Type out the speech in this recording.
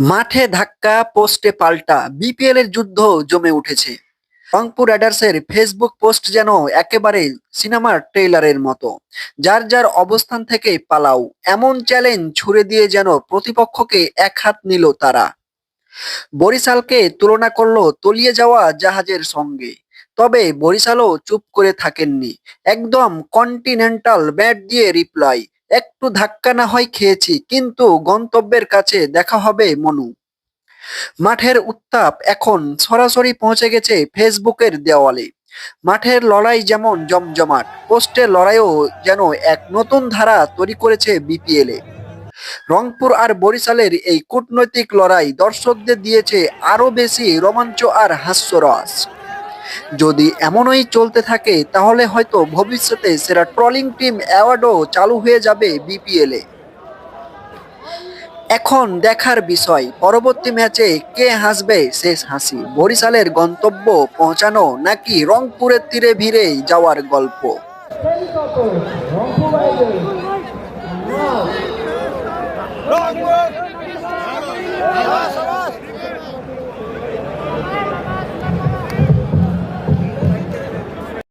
মাঠে ধাক্কা, পোস্টে পাল্টা বিপিএল এর যুদ্ধ জমে উঠেছে। রংপুর রাইডার্সের ফেসবুক পোস্ট যেন একেবারে সিনেমার ট্রেলারের মতো। যার যার অবস্থান থেকে পালাও, এমন চ্যালেঞ্জ ছুড়ে দিয়ে যেন প্রতিপক্ষকে এক হাত নিল তারা। বরিশালকে তুলনা করল তলিয়ে যাওয়া জাহাজের সঙ্গে। তবে বরিশালও চুপ করে থাকেননি। একদম কন্টিনেন্টাল ব্যাট দিয়ে রিপ্লাই একটু ধাক্কা না হয় খেয়েছি, কিন্তু গন্তব্যের কাছে দেখা হবে মনু। মাঠের উত্তাপ এখন সরাসরি পৌঁছে গেছে ফেসবুকের দেওয়ালে। মাঠের লড়াই যেমন জমজমাট পোস্টের লড়াইও যেন এক নতুন ধারা তৈরি করেছে বিপিএল এ। রংপুর আর বরিশালের এই কূটনৈতিক লড়াই দর্শকদের দিয়েছে আরও বেশি রোমাঞ্চ আর হাস্যরস। যদি এমনই চলতে থাকে, তাহলে হয়তো ভবিষ্যতে সেরা ট্রলিং টিম অ্যাওয়ার্ডও চালু হয়ে যাবে বিপিএলে। এখন দেখার বিষয়, পরবর্তী ম্যাচে কে হাসবে শেষ হাসি? বরিশালের গন্তব্য পৌঁছানো নাকি রংপুরের তীরে ভিড়ে যাওয়ার গল্প?